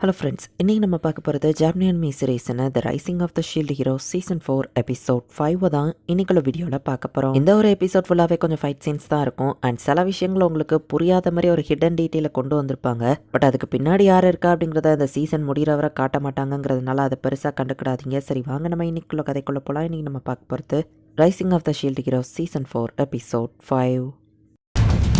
Hello friends இன்றைக்கி நம்ம பார்க்க போகிறது ஜாப்னியன் மீ சீரீஸ்னு The Rising of the Shield Hero season four episode five தான் இன்னைக்குள்ள வீடியோவில் பார்க்க போகிறோம் இந்த ஒரு எபிசோட் ஃபுல்லாகவே கொஞ்சம் ஃபைட் சீன்ஸ் தான் இருக்கும். அண்ட் சில விஷயங்கள் உங்களுக்கு புரியாத மாதிரி ஒரு ஹிடன் டீட்டெயிலை கொண்டு வந்திருப்பாங்க. பட் அதுக்கு பின்னாடி யார் இருக்கா அப்படிங்கிறத இந்த சீசன் முடிகிற வரை காட்ட மாட்டாங்கங்கிறதுனால அதை பெருசாக கண்டுக்கிடாதீங்க. சரி வாங்க நம்ம இன்னைக்குள்ள கதைக்குள்ளே போகலாம் இன்றைக்கி நம்ம பார்க்க போகிறது Rising of the Shield Hero season four episode five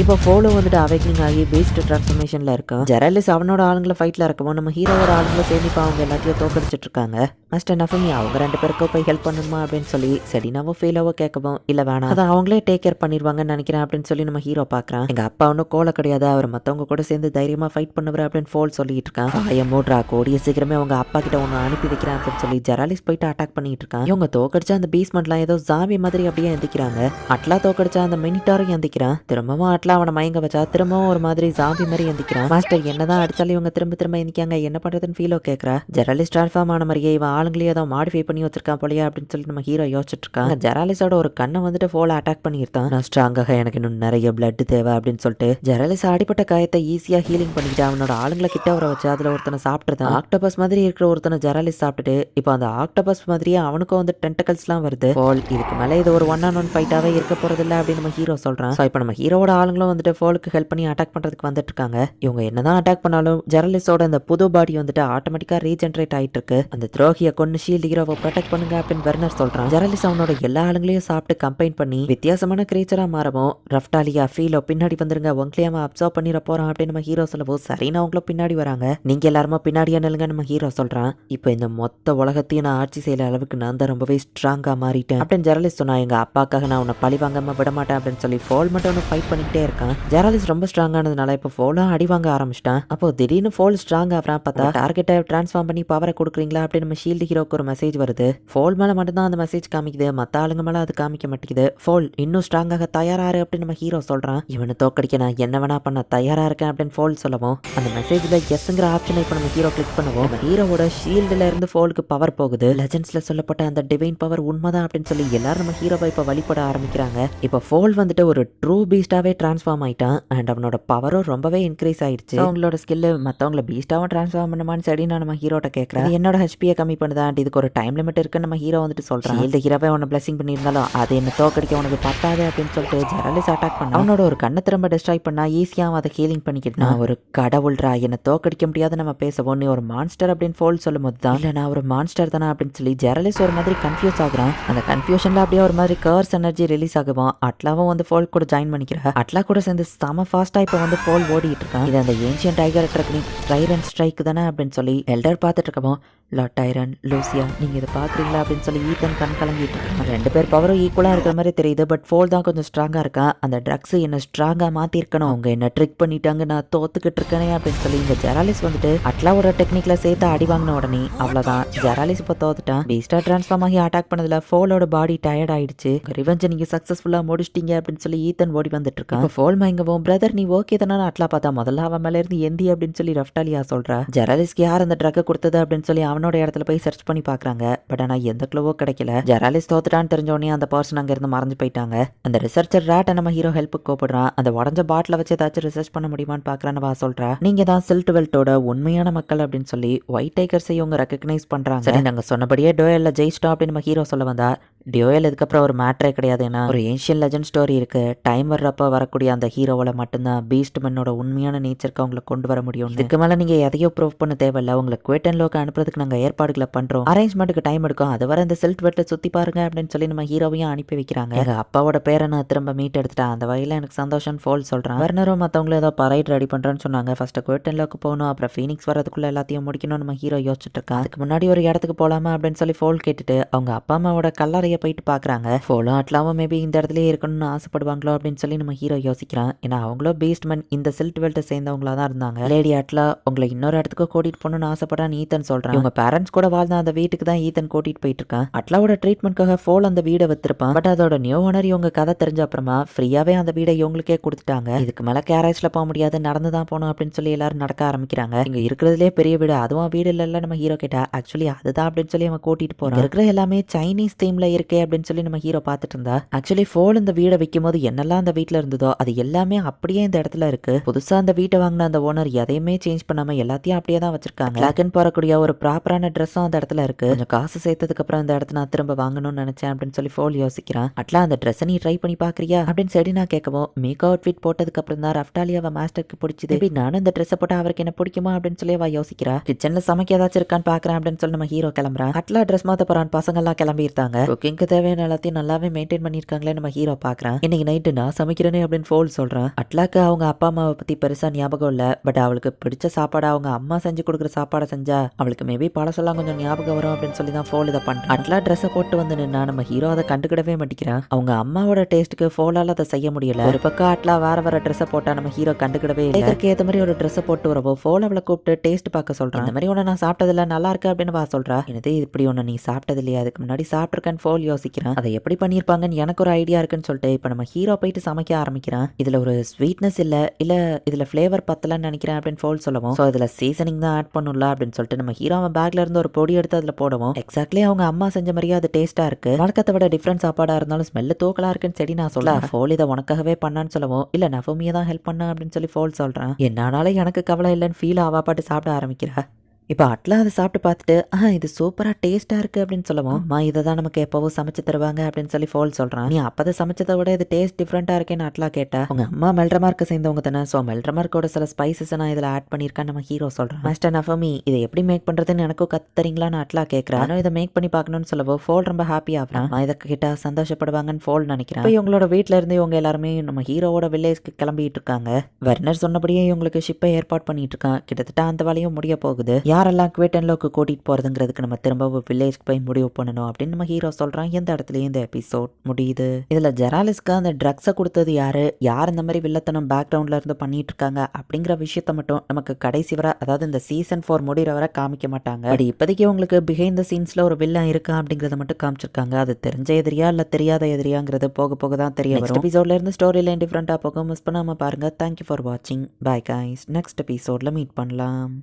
இப்போ ஃபோலோ வந்துட்டு அவைக்கிங் ஆகி பேஸ்ட் ட்ரான்ஸ்ஃபர்மேஷனில் இருக்கான் ஜெரலிஸ் அவனோட ஆளுங்களை ஃபைட்டில் இருக்கவும் நம்ம ஹீரோவோட ஆளுங்களை சேர்ந்து இப்போ அவங்க எல்லாத்தையும் தோக்கடிச்சிட்டு இருக்காங்க மாஸ்டர் நஃபமி அவங்க ரெண்டு பேருக்கும் போய் ஹெல்ப் பண்ணணுமா அப்படின்னு சொல்லி சரினாவோ ஃபீலாவோ கேட்கவும் இல்லை வேணாம். அதை அவங்களே டேக் கேர் பண்ணிடுவாங்கன்னு நினைக்கிறேன் அப்படின்னு சொல்லி நம்ம ஹீரோ பார்க்குறான் எங்கள் அப்பா ஒன்றும் கோலை கிடையாது. அவர் மற்றவங்க கூட சேர்ந்து தைரியமாக ஃபைட் பண்ணுவார் அப்படின்னு ஃபோல் சொல்லிட்டு இருக்கான். வாய மூட்ரா கூடிய சீக்கிரமே அவங்க அப்பா கிட்ட ஒன்று அனுப்பி வைக்கிறேன் அப்படின்னு சொல்லி ஜெராலிஸ் போயிட்டு அட்டாக் பண்ணிட்டு இருக்கான். இவங்க தோக்கடிச்சா அந்த பீஸ்மெண்ட்லாம் ஏதோ ஜாவி மாதிரி அப்படியே எந்திக்கிறாங்க. அட்லா தோக்கடிச்சா அந்த மினிட்டாரும் எந்திக்கிறான். திரும்பவும் அட்லா அவனை மயங்க வச்சா திரும்பவும் ஒரு மாதிரி ஜாம்பி மாதிரி எந்திக்கிறான். மாஸ்டர் என்னதான் அடிச்சாலும் இவங்க திரும்ப திரும்ப எந்திக்காங்க. என்ன பண்றதுன்னு ஃபீலோ கேட்கறா ஜெராலிஸ் ட்ரான்ஸ்ஃபார்ம் ஆன மாதிரியே இவன் ஆளுங்களே ஏதோ மாடிஃபை பண்ணி வச்சிருக்கான் போலயே அப்படின்னு சொல்லி நம்ம ஹீரோ யோசிச்சுட்டு இருக்கான் ஜெராலிஸோட ஒரு கண்ணை வந்துட்டு ஃபோல அட்டாக் பண்ணியிருந்தான். நான் ஸ்ட்ராங்காக எனக்கு இன்னும் நிறைய பிளட் தேவை அப்படின்னு சொல்லிட்டு ஜெராலிஸ் அடிப்பட்ட காயத்தை ஈஸியா ஹீலிங் பண்ணிக்கிட்டு அவனோட ஆளுங்களை கிட்ட வர வச்சு அதுல ஒருத்தனை சாப்பிட்டுருந்தான். ஆக்டோபஸ் மாதிரி இருக்கிற ஒருத்தனை ஜெராலிஸ் சாப்பிட்டுட்டு இப்போ அந்த ஆக்டோபஸ் மாதிரியே அவனுக்கும் வந்து டென்டகல்ஸ்லாம் வருது. இதுக்கு மேல இது ஒரு ஒன் ஆன் ஒன் ஃபைட்டாவே இருக்க போறதில்ல அப்படின்னு நம்ம ஹீரோ சொல்றான். ஸோ இப்போ நம்ம ஹீரோட ஆளுங்க இவங்களும் வந்துட்டு ஃபோலுக்கு ஹெல்ப் பண்ணி அட்டாக் பண்ணுறதுக்கு வந்துட்டு இருக்காங்க இவங்க என்னதான் அட்டாக் பண்ணாலும் ஜெரலிஸோட அந்த புது பாடி வந்துட்டு ஆட்டோமேட்டிக்காக ரீஜென்ரேட் ஆகிட்டு இருக்கு அந்த துரோகியை கொண்டு ஷீல்டு ஹீரோவை ப்ரொடெக்ட் பண்ணுங்க அப்படின்னு வெர்னர் சொல்கிறான் ஜெரலிஸ் அவனோட எல்லா ஆளுங்களையும் சாப்பிட்டு கம்பைன் பண்ணி வித்தியாசமான கிரேச்சராக மாறவும் ரஃப்டாலியா ஃபீலோ பின்னாடி வந்துருங்க உங்களையும் அவன் அப்சர்வ் பண்ணிட போகிறான் அப்படின்னு நம்ம ஹீரோ சொல்லவும் சரின்னு அவங்களும் பின்னாடி வராங்க. நீங்கள் எல்லாருமே பின்னாடியே நில்லுங்க நம்ம ஹீரோ சொல்கிறான் இப்போ இந்த மொத்த உலகத்தையும் நான் ஆட்சி செய்யற அளவுக்கு நான் தான் ரொம்பவே ஸ்ட்ராங்காக மாறிட்டேன் அப்படின்னு ஜெரலிஸ்ட் சொன்னா எங்கள் அப்பாக்காக நான் உன்னை பழி வாங்காமல் விட மாட்டேன் அப்படின்னு சொல்லி ஃபோல் மட்டும் ஒன்று ஃபைட் பண்ணிக்கிட்டே இருக்கான். ஜெராலிஸ் ரொம்ப ஸ்ட்ராங்கானதுனால இப்போ ஃபோலும் அடி வாங்க ஆரம்பிச்சிட்டான். அப்போ திடீர்னு ஃபோல் ஸ்ட்ராங் ஆகிறான் பார்த்தா டார்கெட்டை ட்ரான்ஸ்ஃபார்ம் பண்ணி பவரை கொடுக்குறீங்களா அப்படின்னு நம்ம ஷீல்டு ஹீரோக்கு ஒரு மெசேஜ் வருது. ஃபோல் மேலே மட்டும்தான் அந்த மெசேஜ் காமிக்குது. மற்ற ஆளுங்க மேலே அது காமிக்க மாட்டேங்குது. ஃபோல் இன்னும் ஸ்ட்ராங்காக தயாராரு அப்படின்னு நம்ம ஹீரோ சொல்கிறான் இவனை தோக்கடிக்க நான் என்ன வேணா பண்ண தயாரா இருக்கேன் அப்படின்னு ஃபோல் சொல்லவும் அந்த மெசேஜில் எஸ்ங்கிற ஆப்ஷனை இப்போ நம்ம ஹீரோ கிளிக் பண்ணுவோம் ஹீரோவோட ஷீல்டுல இருந்து ஃபோலுக்கு பவர் போகுது. லெஜண்ட்ஸ்ல சொல்லப்பட்ட அந்த டிவைன் பவர் உண்மைதான் அப்படின்னு சொல்லி எல்லாரும் நம்ம ஹீரோவை இப்போ வழிபட ஆரம்பிக்கிறாங்க. இப்போ ஃபோல் வந்துட்டு ஒரு ட்ரூ பீஸ்டாவே டிரான்ஸ்ஃபார்ம் ஆயிட்டான். அண்ட் அவனோட பவரும் ரொம்பவே இன்க்ரீஸ் ஆயிடுச்சு. அவங்களோட ஸ்கில்லு மற்றவங்கள பீஸ்டாவும் டிரான்ஸ்ஃபார்ம் பண்ணுமான்னு சரி நான் நம்ம ஹீரோட்ட கேட்குறேன் என்னோட ஹெச்பியை கம்மி பண்ணுதா? அண்ட் இதுக்கு ஒரு டைம் லிமிட் இருக்குன்னு நம்ம ஹீரோ வந்துட்டு சொல்றான். இந்த ஹீரோவே உன்னை பிளஸிங் பண்ணியிருந்தாலும் அது என்ன தோக்கடிக்க உனக்கு பத்தாது அப்படின்னு சொல்லிட்டு ஜெரலிஸ் அட்டாக் பண்ண அவனோட ஒரு கண்ணை திரும்ப டிஸ்ட்ராய் பண்ணா ஈஸியாக அதை ஹீலிங் பண்ணிக்கிட்டு நான் ஒரு கடவுள்ரா என்னை தோக்கடிக்க முடியாது நம்ம பேசவும். நீ ஒரு மான்ஸ்டர் அப்படின்னு ஃபோல் சொல்லும் போது தான். இல்லை நான் ஒரு மான்ஸ்டர் தானே அப்படின்னு சொல்லி ஜெரலிஸ் ஒரு மாதிரி கன்ஃபியூஸ் ஆகுறான். அந்த கன்ஃபியூஷன்ல அப்படியே ஒரு மாதிரி கர்ஸ் எனர்ஜி ரிலீஸ் ஆகுவான். அட்லாவும் வந்து ஃபோல் கூட ஜாயின் பண்ணிக்கிறா. அட்லா கூட சேர்ந்து செம ஃபாஸ்ட்டாக இப்போ வந்து ஃபோல் ஓடிட்டு இருக்கான் இது அந்த ancient tiger technique and strike தானே அப்படின்னு சொல்லி எல்டர் பார்த்துட்டு இருக்கவும் லாட் டைரன் லூசியா நீங்கள் இதை பார்க்குறீங்களா அப்படின்னு சொல்லி ஈத்தன் கண் கலங்கிட்டு இருக்கான் ரெண்டு பேர் பவரும் ஈக்குவலாக இருக்கிற மாதிரி தெரியுது பட் ஃபோல் தான் கொஞ்சம் ஸ்ட்ராங்காக இருக்கான் அந்த ட்ரக்ஸ் என்ன ஸ்ட்ராங்காக மாற்றிருக்கணும் அவங்க என்ன ட்ரிக் பண்ணிட்டாங்க நான் தோத்துக்கிட்டு இருக்கேனே அப்படின்னு சொல்லி இந்த ஜெராலிஸ் வந்துட்டு அட்லாவோட டெக்னிக்கில் சேர்த்து அடி வாங்கின உடனே அவ்வளோதான் ஜெராலிஸ் இப்போ தோத்துட்டான். பீஸ்டா ட்ரான்ஸ்ஃபார்ம் ஆகி அட்டாக் பண்ணதில் ஃபோலோட பாடி டயர்ட் ஆயிடுச்சு. ரிவெஞ்ச் நீங்கள் சக்ஸஸ்ஃபுல்லாக முடிச்சிட்டீங்க அப்படின்னு சொல்லி ஈத்தன் ஓடி வந்துட்டு இருக்கான். ஃபோல் மயங்கவும் பிரதர் நீ ஓகே தானே அட்லா பார்த்தா முதல்ல அவன் மேலே இருந்து எந்தி அப்படின்னு சொல்லி ரஃப்டாலியா சொல்கிறா ஜெராலிஸ்க்கு யார் அந்த ட்ரக்கை கொடுத்தது அப்படின்னு சொல்லி அவனோட இடத்துல போய் சர்ச் பண்ணி பார்க்குறாங்க பட் ஆனால் எந்த க்ளோவோ கிடைக்கல. ஜெராலிஸ் தோத்துட்டான்னு தெரிஞ்ச அந்த பர்சன் அங்கேருந்து மறைஞ்சு போயிட்டாங்க. அந்த ரிசர்ச்சர் ரேட்டை நம்ம ஹீரோ ஹெல்ப்புக்கு கூப்பிடுறான். அந்த உடஞ்ச பாட்டில் வச்சு ஏதாச்சும் ரிசர்ச் பண்ண முடியுமான்னு பார்க்குறான்னு வா சொல்கிறா நீங்கள் தான் சில்ட் வெல்ட்டோட உண்மையான மக்கள் அப்படின்னு சொல்லி ஒயிட் டைகர்ஸை இவங்க ரெக்கக்னைஸ் பண்ணுறாங்க சரி நாங்கள் சொன்னபடியே டோயலில் ஜெயிச்சிட்டோம் அப்படின்னு நம்ம ஹீரோ சொல்ல வந்தா டியோயல் இதுக்கப்புறம் ஒரு மேட்ரே கிடையாது. ஏன்னா ஒரு ஏன்ஷியன் லெஜண்ட் ஸ்டோரி இருக்கு. டைம் வர்றப்ப வரக்கூடிய அந்த ஹீரோவில் மட்டும்தான் பீஸ்ட் மன்னோட உண்மையான நேச்சருக்கு அவங்களை கொண்டு வர முடியும் இதுக்கு மேல நீங்க எதையோ ப்ரூவ் பண்ண தேவையில்ல. உங்களை குவேட்டன் லோக்கு அனுப்புறதுக்கு நாங்க ஏற்பாடுகளை பண்றோம். அரேஞ்ச்மெண்ட்டுக்கு டைம் எடுக்கும். அது வர இந்த செல்ட் வெட்டை சுத்தி பாருங்க அப்படின்னு சொல்லி நம்ம ஹீரோவையும் அனுப்பி வைக்கிறாங்க. எங்க அப்பாவோட பேரை நான் திரும்ப மீட் எடுத்துட்டேன். அந்த வகையில் எனக்கு சந்தோஷம் ஃபோல் சொல்றேன். வர்னரும் மற்றவங்களும் ஏதோ பரைட் ரெடி பண்றேன்னு சொன்னாங்க. ஃபர்ஸ்ட் குவேட்டன் லோக்கு போகணும். அப்புறம் ஃபீனிக்ஸ் வரதுக்குள்ள எல்லாத்தையும் முடிக்கணும் நம்ம ஹீரோ யோசிச்சுட்டு இருக்கான். அதுக்கு முன்னாடி ஒரு இடத்துக்கு போலாமா அப்படின்னு சொல்லி ஃபோல் கேட்டுட்டு அவங்க அப்பா அம்மாவோட கல்லறையை போயிட்டு பார்க்குறாங்க ஃபோலோ அட்லாவும் மேபி இந்த இடத்துலயே இருக்கணும்னு ஆசைப்படுவாங்களோ அப்படின்னு சொல்லி நம்ம ஹீரோ யோசிக்கிறான். ஏன்னா அவங்களும் பேஸ்ட்மேன் இந்த சில்ட் வெல்ட்டை சேர்ந்தவங்களா தான் இருந்தாங்க. லேடி அட்லா உங்களை இன்னொரு இடத்துக்கு கூட்டிட்டு போகணும்னு ஆசைப்படுறான்னு ஈத்தன் சொல்கிறான் இவங்க பேரண்ட்ஸ் கூட வாழ்ந்த அந்த வீட்டுக்கு தான் ஈத்தன் கூட்டிட்டு போயிட்டு இருக்கான். அட்லாவோட ட்ரீட்மெண்ட்காக ஃபோல் அந்த வீடை வித்திருப்பான். பட் அதோட நியூ ஓனர் இவங்க கதை தெரிஞ்ச அப்புறமா ஃப்ரீயாவே அந்த வீடை இவங்களுக்கே கொடுத்துட்டாங்க. இதுக்கு மேலே கேரேஜ்ல போக முடியாது நடந்து தான் போகணும் அப்படின்னு சொல்லி எல்லாரும் நடக்க ஆரம்பிக்கிறாங்க. இங்க இருக்கிறதுலே பெரிய வீடு. அதுவும் வீடு இல்லைல்ல நம்ம ஹீரோ கேட்டா. ஆக்சுவலி அதுதான் அப்படின்னு சொல்லி அவன் கூட்டிட்டு போறான். இருக்கிற எல்லாமே சைனீஸ் தீம்ல இருக்கே அப்படின்னு சொல்லி நம்ம ஹீரோ பார்த்துட்டு இருந்தா ஆக்சுவலி ஃபோல் இந்த வீடை விற்கும் போது என்னெல்லாம் அந்த வீட்டில் இருந்ததோ அது எல்லாமே அப்படியே இந்த இடத்துல இருக்கு. புதுசா அந்த வீட்டை வாங்கின அந்த ஓனர் எதையுமே சேஞ்ச் பண்ணாம எல்லாத்தையும் அப்படியே தான் வச்சிருக்காங்க. லேக்கன் போறக்கூடிய ஒரு ப்ராப்பரான ட்ரெஸ்ஸும் அந்த இடத்துல இருக்கு. கொஞ்சம் காசு சேர்த்ததுக்கு அப்புறம் அந்த இடத்த நான் திரும்ப வாங்கணும்னு நினைச்சேன் அப்படின்னு சொல்லி ஃபோல் யோசிக்கிறான். அட்லா அந்த ட்ரெஸ்ஸை நீ ட்ரை பண்ணி பாக்குறியா அப்படின்னு சரி நான் கேட்கவும் மேக் அவுட் ஃபிட் போட்டதுக்கு அப்புறம் தான் ரஃப்டாலியாவை மாஸ்டருக்கு பிடிச்சது. நானும் இந்த ட்ரெஸ்ஸை போட்டு அவருக்கு என்ன பிடிக்குமா அப்படின்னு சொல்லி அவ யோசிக்கிறா. கிச்சன்ல சமைக்க ஏதாச்சும் இருக்கான்னு பாக்குறேன் அப்படின்னு சொல்லி நம்ம ஹீரோ கிளம்புறான். அட்லா ட்ரெஸ் மாத்த போறான் பசங்க எல்லாம் கிளம்பி இருக்காங்க குக்கிங்க்கு தேவையான எல்லாத்தையும் நல்லாவே மெயின்டைன் பண்ணிருக்காங்களே நம்ம ஹீரோ பாக்குறான் இன்னைக்கு நைட்டு நான் சமைக்கிறேனே அப்படின்னு ஃபோல் சொல்றான். அட்லாக்கு அவங்க அப்பா அம்மாவை பத்தி பெருசா ஞாபகம் இல்ல. பட் அவளுக்கு பிடிச்ச சாப்பாடு அவங்க அம்மா செஞ்சு கொடுக்குற சாப்பாடை செஞ்சா அவளுக்கு மேபி பழசெல்லாம் கொஞ்சம் ஞாபகம் வரும் அப்படின்னு சொல்லி தான் ஃபோல் இதை பண்றான். அட்லா ட்ரெஸ்ஸை போட்டு வந்து நின்னா நம்ம ஹீரோ அதை கண்டுக்கிடவே மாட்டேங்கிறான். அவங்க அம்மாவோட டேஸ்ட்டுக்கு ஃபோலால அதை செய்ய முடியல. ஒரு பக்கம் அட்லா வேற வேற ட்ரெஸ்ஸை போட்டா நம்ம ஹீரோ கண்டுக்கிடவே இல்லை. இதற்கு ஏத்த மாதிரி ஒரு ட்ரெஸ்ஸை போட்டு வரவோ? ஃபோல் அவளை கூப்பிட்டு டேஸ்ட் பார்க்க சொல்றான். இந்த மாதிரி ஒன்று நான் சாப்பிட்டதில்ல நல்லா இருக்கு அப்படின்னு வா சொல்றா. என்னது இப்படி ஒன்று நீ சாப்பிட்டது இல்லையா அதுக்கு முன்னாடி சாப்பிட்ருக்கேன்னு ஃபோல் யோசிக்கிறான். அதை எப்படி பண்ணியிருப்பாங்கன்னு எனக்கு ஒரு ஐடியா இருக்குன்னு சொல்லிட்டு இப்போ நம்ம ஹீரோ போயிட்டு சமைக்க ஆரம்பிக்கிறான். இதுல ஒரு ஸ்வீட்னஸ் இல்ல இல்ல இதுல ஃப்ளேவர் பத்தலன்னு நினைக்கிறேன் அப்படின்னு ஃபோல் சொல்லவும். ஸோ இதுல சீசனிங் தான் ஆட் பண்ணும்ல அப்படின்னு சொல்லிட்டு நம்ம ஹீரோ அவன் பேக்ல இருந்து ஒரு பொடி எடுத்து அதுல போடுவோம். எக்ஸாக்ட்லி அவங்க அம்மா செஞ்ச மாதிரியே அது டேஸ்டா இருக்கு. வழக்கத்தை விட டிஃப்ரெண்ட் சாப்பாடா இருந்தாலும் ஸ்மெல்லு தூக்கலா இருக்குன்னு சரி நான் சொல்ல ஃபோல் இதை உனக்காகவே பண்ணான்னு சொல்லவும். இல்ல நவமியை தான் ஹெல்ப் பண்ண அப்படின்னு சொல்லி ஃபோல் சொல்றேன். என்னானாலும் எனக்கு கவலை இல்லைன்னு ஃபீல் ஆவா பாட்டு சாப்பிட ஆரம்பிக்கிறா இப்போ அட்லா அதை சாப்பிட்டு பார்த்துட்டு ஆ இது சூப்பராக டேஸ்ட்டாக இருக்குது அப்படின்னு சொல்லவும் அம்மா இதை தான் நமக்கு எப்போவும் சமைச்சு தருவாங்க அப்படின்னு சொல்லி ஃபோல் சொல்கிறான் நீ அப்போ சமைச்சதை விட இது டேஸ்ட் டிஃப்ரெண்ட்டாக இருக்கேன்னு அட்லா கேட்டா உங்க அம்மா மெல்ட்ரமார்க்கு சேர்ந்தவங்க தானே ஸோ மெல்ட்ரமார்க்கோட சில ஸ்பைசஸ் நான் இதில் ஆட் பண்ணியிருக்கேன் நம்ம ஹீரோ சொல்கிறேன் மாஸ்டர் நஃபமி இதை எப்படி மேக் பண்ணுறதுன்னு எனக்கும் கத்துறீங்களான்னு அட்லா கேட்குறேன் ஆனால் இதை மேக் பண்ணி பார்க்கணும்னு சொல்லவோ ஃபோல் ரொம்ப ஹாப்பி ஆகிறான். நான் இதை கேட்டால் சந்தோஷப்படுவாங்கன்னு ஃபோல் நினைக்கிறேன். இப்போ இவங்களோட வீட்டில் இருந்து இவங்க எல்லாருமே நம்ம ஹீரோவோட வில்லேஜ்க்கு கிளம்பிட்டு இருக்காங்க. வெர்னர் சொன்னபடியே இவங்களுக்கு ஷிப்பை ஏற்பாடு பண்ணிட்டு இருக்கான். கிட்டத்தட்ட அந்த வேலையும் முடிய போகுது. யாரெல்லாம் குவேட் அண்ட் லோக்கு கூட்டிட்டு போறதுங்கிறதுக்கு நம்ம திரும்ப வில்லேஜ்க்கு போய் முடிவு பண்ணணும் அப்படின்னு நம்ம ஹீரோ சொல்றான். எந்த இடத்துலயும் இந்த எபிசோட் முடியுது. இதுல ஜெராலிஸ்க்கு அந்த ட்ரக்ஸை கொடுத்தது யாரு? யார் இந்த மாதிரி வில்லத்தனம் பேக்ரவுண்ட்ல இருந்து பண்ணிட்டு இருக்காங்க அப்படிங்கிற விஷயத்த மட்டும் நமக்கு கடைசி வரை அதாவது இந்த சீசன் ஃபோர் முடிகிற வரை காமிக்க மாட்டாங்க. பட் இப்போதைக்கு உங்களுக்கு பிஹைண்ட் த சீன்ஸ்ல ஒரு வில்லன் இருக்கா அப்படிங்கறத மட்டும் காமிச்சிருக்காங்க. அது தெரிஞ்ச எதிரியா இல்ல தெரியாத எதிரியாங்கிறது போக போக தான் தெரிய வரும். எபிசோட்ல இருந்து ஸ்டோரி லைன் டிஃப்ரெண்டா போகும் மிஸ் பண்ணாம பாருங்க. தேங்க்யூ ஃபார் வாட்சிங் பை கைஸ் நெக்ஸ்ட் எபிசோட்ல மீட் பண்ணலாம்.